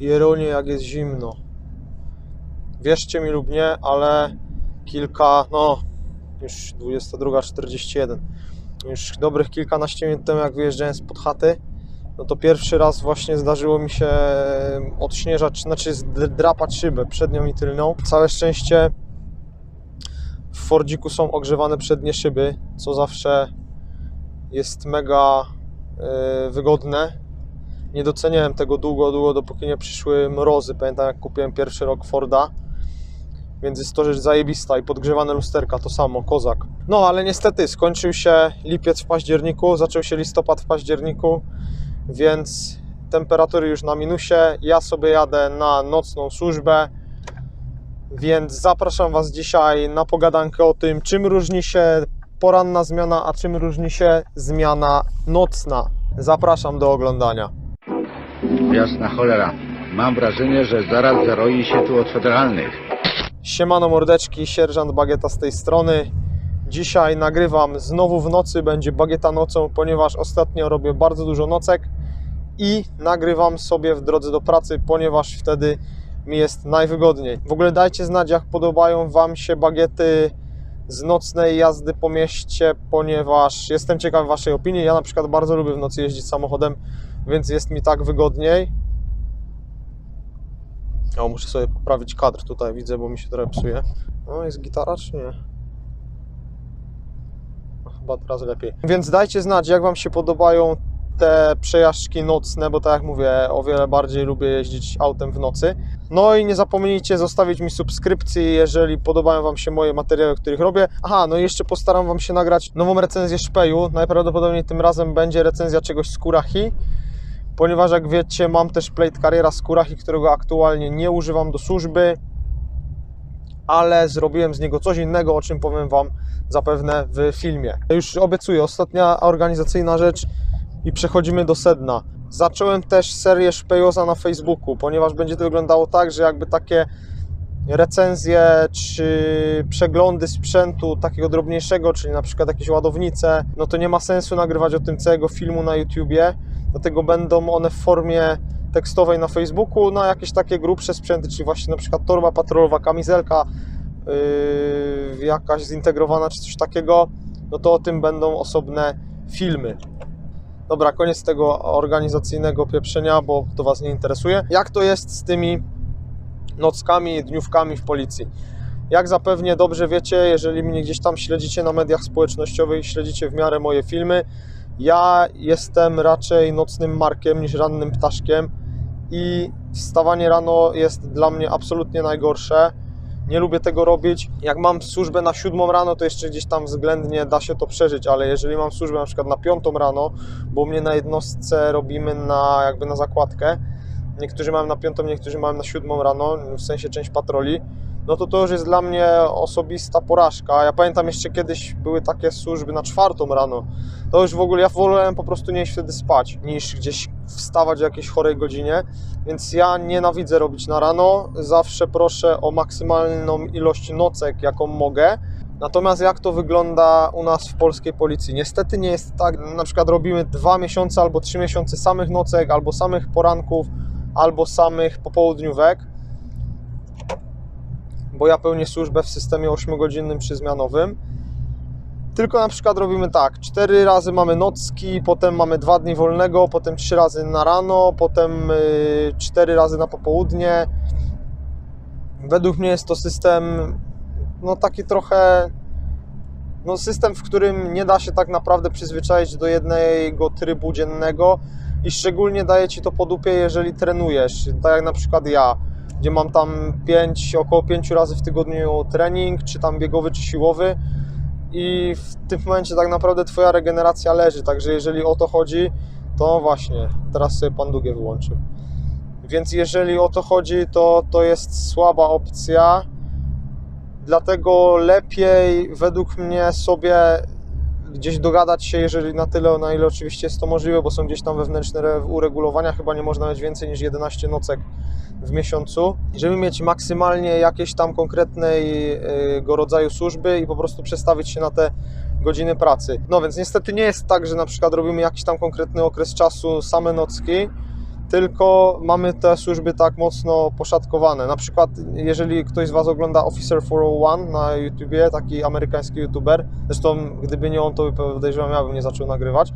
Jeronie, jak jest zimno. Wierzcie mi lub nie, ale kilka, no już 22.41, już dobrych kilkanaście minut temu jak wyjeżdżałem spod chaty, no to pierwszy raz właśnie zdarzyło mi się odśnieżać, znaczy zdrapać szybę przednią i tylną. Całe szczęście w Fordziku są ogrzewane przednie szyby, co zawsze jest mega e, wygodne. Nie doceniałem tego długo, długo, dopóki nie przyszły mrozy. Pamiętam jak kupiłem pierwszy rok Forda. Więc jest to rzecz zajebista i podgrzewane lusterka to samo, kozak. No ale niestety skończył się lipiec w październiku, zaczął się listopad w październiku, więc temperatury już na minusie. Ja sobie jadę na nocną służbę, więc zapraszam Was dzisiaj na pogadankę o tym, czym różni się poranna zmiana, a czym różni się zmiana nocna. Zapraszam do oglądania. Jasna cholera. Mam wrażenie, że zaraz zaroi się tu od federalnych. Siemano mordeczki, sierżant Bagieta z tej strony. Dzisiaj nagrywam znowu w nocy, będzie Bagieta nocą, ponieważ ostatnio robię bardzo dużo nocek i nagrywam sobie w drodze do pracy, ponieważ wtedy mi jest najwygodniej. W ogóle dajcie znać, jak podobają Wam się bagiety z nocnej jazdy po mieście, ponieważ jestem ciekaw Waszej opinii. Ja na przykład bardzo lubię w nocy jeździć samochodem, więc jest mi tak wygodniej. O, muszę sobie poprawić kadr tutaj, widzę, bo mi się trochę psuje. No, jest gitara czy nie? No, chyba teraz lepiej. Więc dajcie znać, jak Wam się podobają te przejażdżki nocne, bo tak jak mówię, o wiele bardziej lubię jeździć autem w nocy. No i nie zapomnijcie zostawić mi subskrypcji, jeżeli podobają Wam się moje materiały, których robię. Aha, no i jeszcze postaram Wam się nagrać nową recenzję Szpeju. Najprawdopodobniej tym razem będzie recenzja czegoś z Kurachi ponieważ jak wiecie, mam też plate Carriera z Kurachi, którego aktualnie nie używam do służby, ale zrobiłem z niego coś innego, o czym powiem Wam zapewne w filmie. Już obiecuję, ostatnia organizacyjna rzecz i przechodzimy do sedna. Zacząłem też serię Szpejoza na Facebooku, ponieważ będzie to wyglądało tak, że jakby takie recenzje czy przeglądy sprzętu takiego drobniejszego, czyli na przykład jakieś ładownice, no to nie ma sensu nagrywać o tym całego filmu na YouTubie, dlatego będą one w formie tekstowej na Facebooku, na jakieś takie grubsze sprzęty, czyli właśnie na przykład torba patrolowa, kamizelka yy, jakaś zintegrowana czy coś takiego, no to o tym będą osobne filmy. Dobra, koniec tego organizacyjnego pieprzenia, bo to Was nie interesuje. Jak to jest z tymi nockami, dniówkami w policji? Jak zapewnie dobrze wiecie, jeżeli mnie gdzieś tam śledzicie na mediach społecznościowych, śledzicie w miarę moje filmy, ja jestem raczej nocnym markiem niż rannym ptaszkiem i wstawanie rano jest dla mnie absolutnie najgorsze. Nie lubię tego robić. Jak mam służbę na siódmą rano, to jeszcze gdzieś tam względnie da się to przeżyć, ale jeżeli mam służbę na przykład na rano, bo mnie na jednostce robimy na jakby na zakładkę, niektórzy mają na piątą, niektórzy mają na siódmą rano, w sensie część patroli, no to to już jest dla mnie osobista porażka. Ja pamiętam jeszcze kiedyś były takie służby na czwartą rano. To już w ogóle ja wolałem po prostu nie iść wtedy spać, niż gdzieś wstawać o jakiejś chorej godzinie. Więc ja nienawidzę robić na rano. Zawsze proszę o maksymalną ilość nocek, jaką mogę. Natomiast jak to wygląda u nas w polskiej policji? Niestety nie jest tak, na przykład robimy dwa miesiące albo trzy miesiące samych nocek, albo samych poranków, albo samych popołudniówek bo ja pełnię służbę w systemie 8-godzinnym przyzmianowym. Tylko na przykład robimy tak, 4 razy mamy nocki, potem mamy 2 dni wolnego, potem 3 razy na rano, potem 4 razy na popołudnie. Według mnie jest to system no taki trochę no system, w którym nie da się tak naprawdę przyzwyczaić do jednego trybu dziennego i szczególnie daje Ci to po dupie, jeżeli trenujesz, tak jak na przykład ja gdzie mam tam 5, około 5 razy w tygodniu trening, czy tam biegowy, czy siłowy i w tym momencie tak naprawdę Twoja regeneracja leży, także jeżeli o to chodzi, to właśnie, teraz sobie Pan Długie wyłączył. Więc jeżeli o to chodzi, to to jest słaba opcja, dlatego lepiej według mnie sobie gdzieś dogadać się, jeżeli na tyle, na ile oczywiście jest to możliwe, bo są gdzieś tam wewnętrzne uregulowania, chyba nie można mieć więcej niż 11 nocek w miesiącu, żeby mieć maksymalnie jakieś tam konkretnego rodzaju służby i po prostu przestawić się na te godziny pracy. No więc niestety nie jest tak, że na przykład robimy jakiś tam konkretny okres czasu, same nocki, tylko mamy te służby tak mocno poszatkowane. Na przykład, jeżeli ktoś z Was ogląda Officer 401 na YouTubie, taki amerykański YouTuber, zresztą gdyby nie on, to podejrzewam, ja bym nie zaczął nagrywać.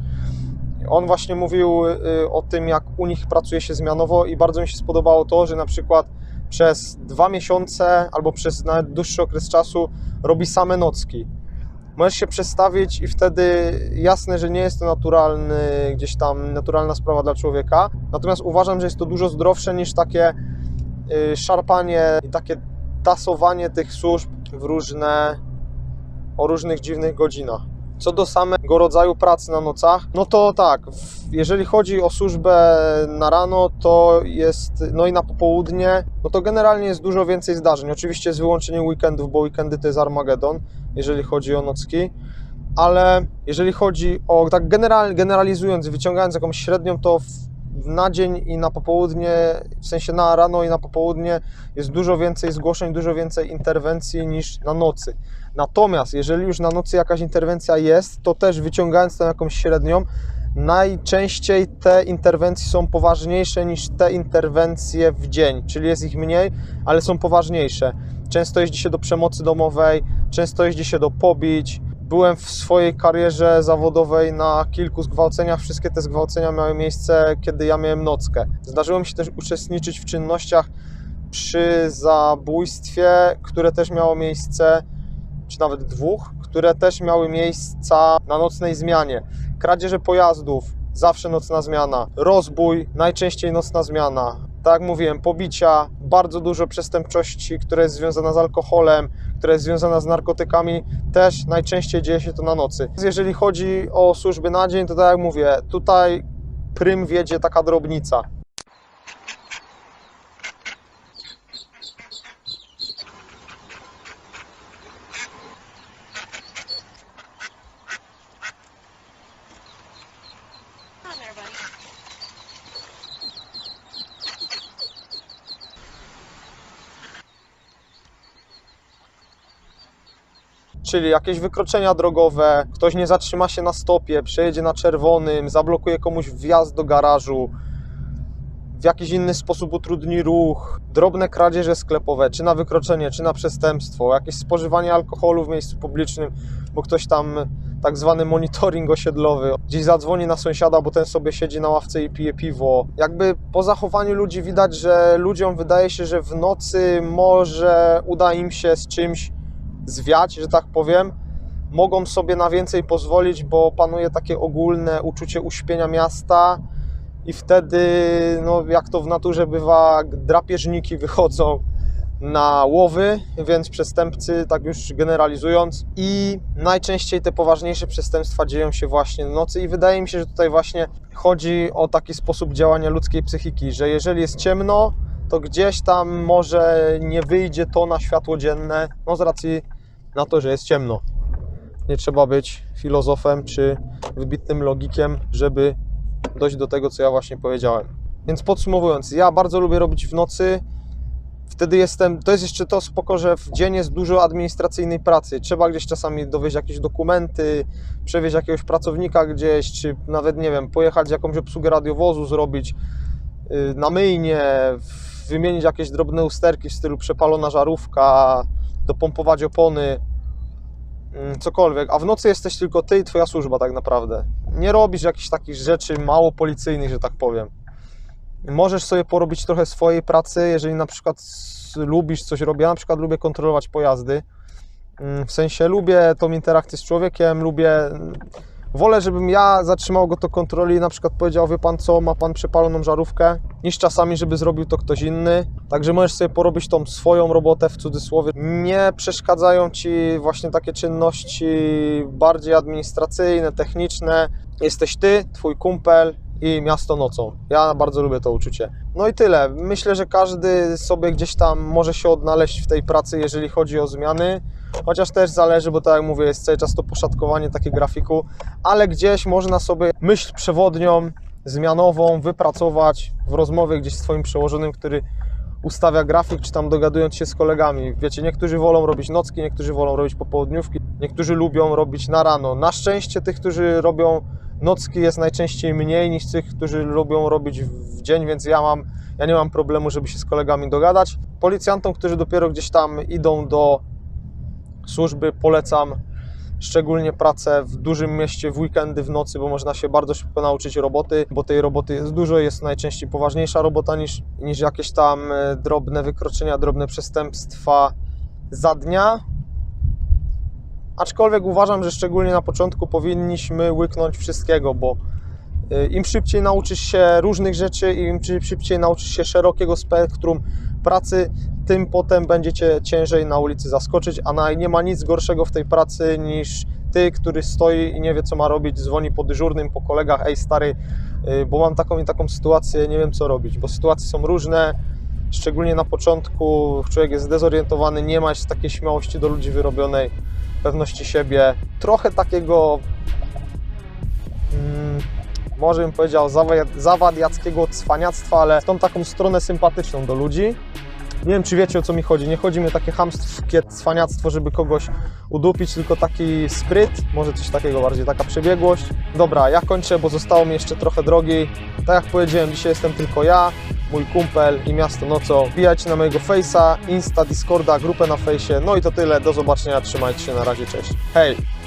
On właśnie mówił y, o tym, jak u nich pracuje się zmianowo i bardzo mi się spodobało to, że na przykład przez dwa miesiące albo przez nawet dłuższy okres czasu robi same nocki. Możesz się przestawić i wtedy jasne, że nie jest to naturalny, gdzieś tam naturalna sprawa dla człowieka. Natomiast uważam, że jest to dużo zdrowsze niż takie y, szarpanie i takie tasowanie tych służb w różne, o różnych dziwnych godzinach. Co do samego rodzaju pracy na nocach, no to tak, jeżeli chodzi o służbę na rano, to jest, no i na popołudnie, no to generalnie jest dużo więcej zdarzeń. Oczywiście z wyłączeniem weekendów, bo weekendy to jest Armagedon, jeżeli chodzi o nocki, ale jeżeli chodzi o, tak general, generalizując, wyciągając jakąś średnią, to w, na dzień i na popołudnie, w sensie na rano i na popołudnie jest dużo więcej zgłoszeń, dużo więcej interwencji niż na nocy. Natomiast jeżeli już na nocy jakaś interwencja jest, to też wyciągając tam jakąś średnią, najczęściej te interwencje są poważniejsze niż te interwencje w dzień, czyli jest ich mniej, ale są poważniejsze. Często jeździ się do przemocy domowej, często jeździ się do pobić. Byłem w swojej karierze zawodowej na kilku zgwałceniach. Wszystkie te zgwałcenia miały miejsce, kiedy ja miałem nockę. Zdarzyło mi się też uczestniczyć w czynnościach przy zabójstwie, które też miało miejsce, czy nawet dwóch, które też miały miejsca na nocnej zmianie. Kradzieże pojazdów, zawsze nocna zmiana. Rozbój, najczęściej nocna zmiana. Tak jak mówiłem, pobicia, bardzo dużo przestępczości, która jest związana z alkoholem, która jest związana z narkotykami, też najczęściej dzieje się to na nocy. Jeżeli chodzi o służby na dzień, to tak jak mówię, tutaj prym wiedzie taka drobnica. Czyli jakieś wykroczenia drogowe, ktoś nie zatrzyma się na stopie, przejedzie na czerwonym, zablokuje komuś wjazd do garażu, w jakiś inny sposób utrudni ruch, drobne kradzieże sklepowe, czy na wykroczenie, czy na przestępstwo, jakieś spożywanie alkoholu w miejscu publicznym, bo ktoś tam tak zwany monitoring osiedlowy, gdzieś zadzwoni na sąsiada, bo ten sobie siedzi na ławce i pije piwo. Jakby po zachowaniu ludzi widać, że ludziom wydaje się, że w nocy może uda im się z czymś zwiać, że tak powiem, mogą sobie na więcej pozwolić, bo panuje takie ogólne uczucie uśpienia miasta i wtedy, no jak to w naturze bywa, drapieżniki wychodzą na łowy, więc przestępcy, tak już generalizując, i najczęściej te poważniejsze przestępstwa dzieją się właśnie nocy i wydaje mi się, że tutaj właśnie chodzi o taki sposób działania ludzkiej psychiki, że jeżeli jest ciemno, to gdzieś tam może nie wyjdzie to na światło dzienne, no z racji na to, że jest ciemno. Nie trzeba być filozofem czy wybitnym logikiem, żeby dojść do tego, co ja właśnie powiedziałem. Więc podsumowując, ja bardzo lubię robić w nocy. Wtedy jestem, to jest jeszcze to spoko, że w dzień jest dużo administracyjnej pracy. Trzeba gdzieś czasami dowieźć jakieś dokumenty, przewieźć jakiegoś pracownika gdzieś, czy nawet, nie wiem, pojechać jakąś obsługę radiowozu zrobić, yy, na myjnie, wymienić jakieś drobne usterki w stylu przepalona żarówka, dopompować opony, cokolwiek. A w nocy jesteś tylko ty i twoja służba tak naprawdę. Nie robisz jakichś takich rzeczy mało policyjnych, że tak powiem. Możesz sobie porobić trochę swojej pracy, jeżeli na przykład lubisz coś robić. Ja na przykład lubię kontrolować pojazdy. Mm, W sensie lubię tą interakcję z człowiekiem, lubię. Wolę, żebym ja zatrzymał go do kontroli i na przykład powiedział, wie pan co, ma pan przepaloną żarówkę, niż czasami, żeby zrobił to ktoś inny. Także możesz sobie porobić tą swoją robotę w cudzysłowie. Nie przeszkadzają ci właśnie takie czynności bardziej administracyjne, techniczne. Jesteś ty, twój kumpel i miasto nocą. Ja bardzo lubię to uczucie. No i tyle. Myślę, że każdy sobie gdzieś tam może się odnaleźć w tej pracy, jeżeli chodzi o zmiany. Chociaż też zależy, bo tak jak mówię, jest cały czas to poszatkowanie takie grafiku, ale gdzieś można sobie myśl przewodnią, zmianową wypracować w rozmowie gdzieś z Twoim przełożonym, który ustawia grafik, czy tam dogadując się z kolegami. Wiecie, niektórzy wolą robić nocki, niektórzy wolą robić popołudniówki, niektórzy lubią robić na rano. Na szczęście tych, którzy robią nocki jest najczęściej mniej niż tych, którzy lubią robić w dzień, więc ja mam, ja nie mam problemu, żeby się z kolegami dogadać. Policjantom, którzy dopiero gdzieś tam idą do służby, polecam szczególnie pracę w dużym mieście w weekendy, w nocy, bo można się bardzo szybko nauczyć roboty, bo tej roboty jest dużo, jest najczęściej poważniejsza robota niż, niż jakieś tam e, drobne wykroczenia, drobne przestępstwa za dnia. Aczkolwiek uważam, że szczególnie na początku powinniśmy łyknąć wszystkiego, bo y, im szybciej nauczysz się różnych rzeczy, im szybciej nauczysz się szerokiego spektrum pracy, tym potem będzie cię ciężej na ulicy zaskoczyć, a nie ma nic gorszego w tej pracy niż ty, który stoi i nie wie co ma robić, dzwoni po dyżurnym, po kolegach, ej stary, y, bo mam taką i taką sytuację, nie wiem co robić, bo sytuacje są różne, szczególnie na początku człowiek jest zdezorientowany, nie ma takiej śmiałości do ludzi wyrobionej, pewności siebie, trochę takiego mm, może bym powiedział zawa- zawadiackiego cwaniactwa, ale w tą taką stronę sympatyczną do ludzi. Nie wiem, czy wiecie o co mi chodzi. Nie chodzi mi o takie chamskie cwaniactwo, żeby kogoś udupić, tylko taki spryt, może coś takiego bardziej, taka przebiegłość. Dobra, ja kończę, bo zostało mi jeszcze trochę drogi. Tak jak powiedziałem, dzisiaj jestem tylko ja, mój kumpel i miasto nocą. Wbijajcie na mojego Face'a, Insta, Discorda, grupę na Face'ie. No i to tyle, do zobaczenia, trzymajcie się, na razie, cześć. Hej!